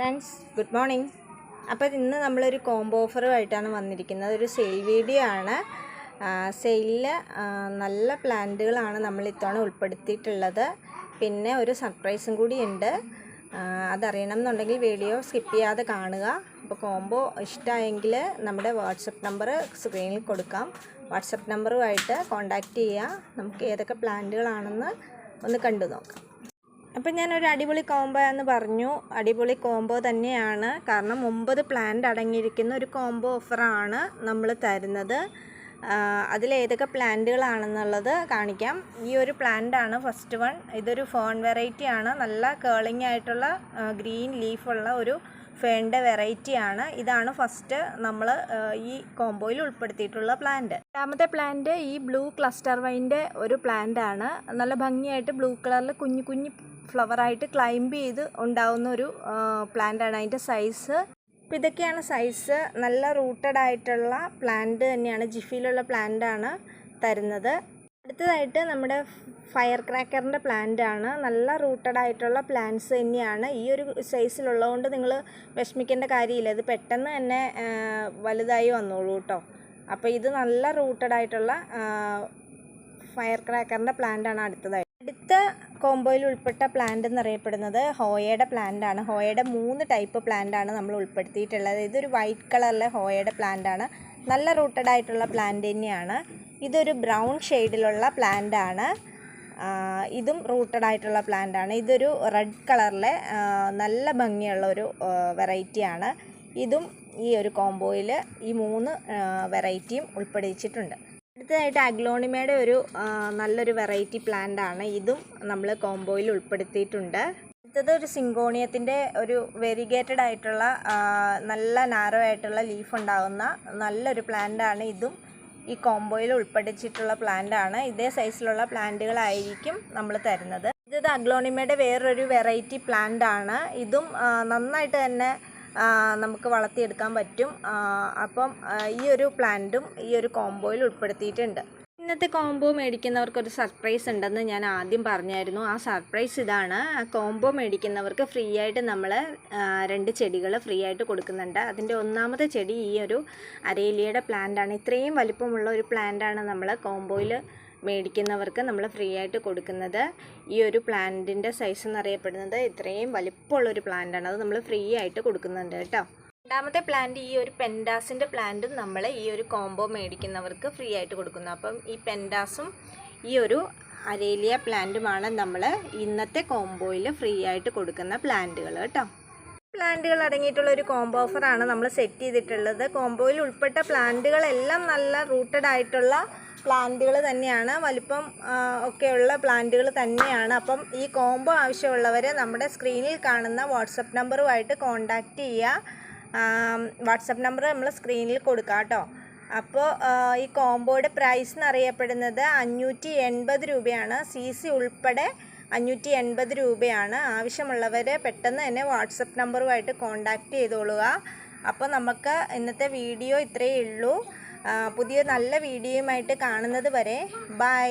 Friends good morning അപ്പോൾ ഇന്ന് നമ്മളൊരു കോംബോ ഓഫറുമായിട്ടാണ് വന്നിരിക്കുന്നത്. ഒരു സെയിൽ വീഡിയോ ആണ്. സെയിലിൽ നല്ല പ്ലാന്റുകളാണ് നമ്മൾ ഇത്തവണ ഉൾപ്പെടുത്തിയിട്ടുള്ളത്. പിന്നെ ഒരു സർപ്രൈസും കൂടി ഉണ്ട്. അതറിയണം എന്നുണ്ടെങ്കിൽ വീഡിയോ സ്കിപ്പ് ചെയ്യാതെ കാണുക. അപ്പോൾ കോംബോ ഇഷ്ടമായെങ്കിൽ നമ്മുടെ വാട്സപ്പ് നമ്പർ സ്ക്രീനിൽ കൊടുക്കാം. വാട്സപ്പ് നമ്പറുമായിട്ട് കോൺടാക്റ്റ് ചെയ്യുക നമുക്ക് ഏതൊക്കെ പ്ലാന്റുകളാണെന്ന് ഒന്ന് കണ്ടു നോക്കാം. അപ്പം ഞാനൊരു അടിപൊളി കോംബോ എന്ന് പറഞ്ഞു. അടിപൊളി കോംബോ തന്നെയാണ്. കാരണം ഒമ്പത് പ്ലാന്റ് അടങ്ങിയിരിക്കുന്ന ഒരു കോംബോ ഓഫറാണ് നമ്മൾ തരുന്നത്. അതിൽ ഏതൊക്കെ പ്ലാന്റുകളാണെന്നുള്ളത് കാണിക്കാം. ഈ ഒരു പ്ലാന്റാണ് ഫസ്റ്റ് വൺ ഇതൊരു ഫോൺ വെറൈറ്റി ആണ്. നല്ല കേളിംഗ് ആയിട്ടുള്ള ഗ്രീൻ ലീഫുള്ള ഒരു ഫേണിന്റെ വെറൈറ്റി ആണ്. ഇതാണ് ഫസ്റ്റ് നമ്മൾ ഈ കോംബോയിൽ ഉൾപ്പെടുത്തിയിട്ടുള്ള പ്ലാന്റ് രണ്ടാമത്തെ പ്ലാന്റ് ഈ ബ്ലൂ ക്ലസ്റ്റർ വൈന്റെ ഒരു പ്ലാന്റ് ആണ്. നല്ല ഭംഗിയായിട്ട് ബ്ലൂ കളറിൽ കുഞ്ഞു കുഞ്ഞു ഫ്ലവറായിട്ട് ക്ലൈംബ് ചെയ്ത് ഉണ്ടാവുന്ന ഒരു പ്ലാന്റ് ആണ് അതിന്റെ സൈസ്. അപ്പോൾ ഇതൊക്കെയാണ് സൈസ്. നല്ല റൂട്ടഡ് ആയിട്ടുള്ള പ്ലാന്റ് തന്നെയാണ് ജിഫിയിലുള്ള പ്ലാന്റ് ആണ് തരുന്നത്. അടുത്തതായിട്ട് നമ്മുടെ ഫയർ ക്രാക്കറിന്റെ പ്ലാന്റ് ആണ് നല്ല റൂട്ടഡ് ആയിട്ടുള്ള പ്ലാന്റ്സ് തന്നെയാണ്. ഈ ഒരു സൈസിലുള്ളതുകൊണ്ട് നിങ്ങൾ വിഷമിക്കേണ്ട കാര്യമില്ല. ഇത് പെട്ടെന്ന് തന്നെ വലുതായി വന്നോളൂ കേട്ടോ. അപ്പോൾ ഇത് നല്ല റൂട്ടഡ് ആയിട്ടുള്ള ഫയർ ക്രാക്കറിന്റെ പ്ലാന്റ് ആണ് അടുത്തതായിട്ട്. അടുത്ത കോംബോയിൽ ഉൾപ്പെട്ട പ്ലാന്റ് എന്നറിയപ്പെടുന്നത് ഹോയയുടെ പ്ലാന്റ് ആണ്. ഹോയയുടെ മൂന്ന് ടൈപ്പ് പ്ലാന്റ് ആണ് നമ്മൾ ഉൾപ്പെടുത്തിയിട്ടുള്ളത്. ഇതൊരു വൈറ്റ് കളറിലെ ഹോയയുടെ പ്ലാന്റ് ആണ്. നല്ല റൂട്ടഡ് ആയിട്ടുള്ള പ്ലാന്റ് തന്നെയാണ്. ഇതൊരു ബ്രൗൺ ഷെയ്ഡിലുള്ള പ്ലാന്റ് ആണ്. ഇതും റൂട്ടഡ് ആയിട്ടുള്ള പ്ലാന്റ് ആണ്. ഇതൊരു റെഡ് കളറിലെ നല്ല ഭംഗിയുള്ള ഒരു വെറൈറ്റിയാണ് ഇതും ഈ ഒരു കോംബോയിൽ ഈ മൂന്ന് വെറൈറ്റിയും ഉൾപ്പെടുത്തിയിട്ടുണ്ട്. അടുത്തതായിട്ട് അഗ്ലോണിമയുടെ ഒരു നല്ലൊരു വെറൈറ്റി പ്ലാന്റ് ആണ് ഇതും നമ്മൾ കോംബോയിൽ ഉൾപ്പെടുത്തിയിട്ടുണ്ട്. അടുത്തത് ഒരു സിങ്കോണിയത്തിന്റെ ഒരു വെരിഗേറ്റഡ് ആയിട്ടുള്ള നല്ല നാരോ ആയിട്ടുള്ള ലീഫ് ഉണ്ടാകുന്ന നല്ലൊരു പ്ലാന്റ് ആണ് ഇതും. ഈ കോംബോയിൽ ഉൾപ്പെടുത്തിയിട്ടുള്ള പ്ലാന്റ് ആണ് ഇതേ സൈസിലുള്ള പ്ലാന്റുകളായിരിക്കും നമ്മൾ തരുന്നത്. ഇത് അഗ്ലോണിമയുടെ വേറൊരു വെറൈറ്റി പ്ലാന്റ് ആണ് ഇതും നന്നായിട്ട് തന്നെ നമുക്ക് വളർത്തിയെടുക്കാൻ പറ്റും. അപ്പം ഈ ഒരു പ്ലാന്റും ഈ ഒരു കോംബോയിൽ ഉൾപ്പെടുത്തിയിട്ടുണ്ട്. ഇന്നത്തെ കോംബോ മേടിക്കുന്നവർക്കൊരു സർപ്രൈസ് ഉണ്ടെന്ന് ഞാൻ ആദ്യം പറഞ്ഞായിരുന്നു. ആ സർപ്രൈസ് ഇതാണ്. കോംബോ മേടിക്കുന്നവർക്ക് ഫ്രീ ആയിട്ട് നമ്മൾ രണ്ട് ചെടികൾ ഫ്രീ ആയിട്ട് കൊടുക്കുന്നുണ്ട്. അതിന്റെ ഒന്നാമത്തെ ചെടി ഈ ഒരു അരേലിയയുടെ പ്ലാന്റാണ്. ഇത്രയും വലിപ്പമുള്ള ഒരു പ്ലാന്റാണ് നമ്മൾ കോംബോയിൽ മേടിക്കുന്നവർക്ക് നമ്മൾ ഫ്രീ ആയിട്ട് കൊടുക്കുന്നത് ഈ ഒരു പ്ലാന്റിന്റെ സൈസ് എന്നറിയപ്പെടുന്നത് ഇത്രയും വലിപ്പമുള്ളൊരു പ്ലാന്റാണ് അത് നമ്മൾ ഫ്രീ ആയിട്ട് കൊടുക്കുന്നുണ്ട് കേട്ടോ. രണ്ടാമത്തെ പ്ലാന്റ് ഈ ഒരു പെൻഡാസിന്റെ പ്ലാന്റും നമ്മൾ ഈ ഒരു കോംബോ മേടിക്കുന്നവർക്ക് ഫ്രീ ആയിട്ട് കൊടുക്കുന്നു. അപ്പം ഈ പെൻഡാസും ഈ ഒരു അരേലിയ പ്ലാന്റുമാണ് നമ്മൾ ഇന്നത്തെ കോംബോയിൽ ഫ്രീ ആയിട്ട് കൊടുക്കുന്ന പ്ലാന്റുകൾ കേട്ടോ. പ്ലാന്റുകൾ അടങ്ങിയിട്ടുള്ള ഒരു കോംബോ ഓഫറാണ് നമ്മൾ സെറ്റ് ചെയ്തിട്ടുള്ളത്. കോംബോയിൽ ഉൾപ്പെട്ട പ്ലാന്റുകളെല്ലാം നല്ല റൂട്ടഡ് ആയിട്ടുള്ള പ്ലാന്റുകൾ തന്നെയാണ്. വലിപ്പം ഒക്കെയുള്ള പ്ലാന്റുകൾ തന്നെയാണ്. അപ്പം ഈ കോംബോ ആവശ്യമുള്ളവർ നമ്മുടെ സ്ക്രീനിൽ കാണുന്ന വാട്സപ്പ് നമ്പറുമായിട്ട് കോൺടാക്റ്റ് ചെയ്യുക. വാട്സപ്പ് നമ്പർ നമ്മൾ സ്ക്രീനിൽ കൊടുക്കാം കേട്ടോ. അപ്പോൾ ഈ കോംബോയുടെ പ്രൈസ് എന്നറിയപ്പെടുന്നത് അഞ്ഞൂറ്റി എൺപത് രൂപയാണ്. സി സി ഉൾപ്പെടെ അഞ്ഞൂറ്റി എൺപത് രൂപയാണ്. ആവശ്യമുള്ളവർ പെട്ടെന്ന് തന്നെ വാട്സപ്പ് നമ്പറുമായിട്ട് കോൺടാക്റ്റ് ചെയ്തോളുക. അപ്പോൾ നമുക്ക് ഇന്നത്തെ വീഡിയോ ഇത്രയേ ഉള്ളൂ. പുതിയ നല്ല വീഡിയോയുമായിട്ട് കാണുന്നത് വരെ ബൈ.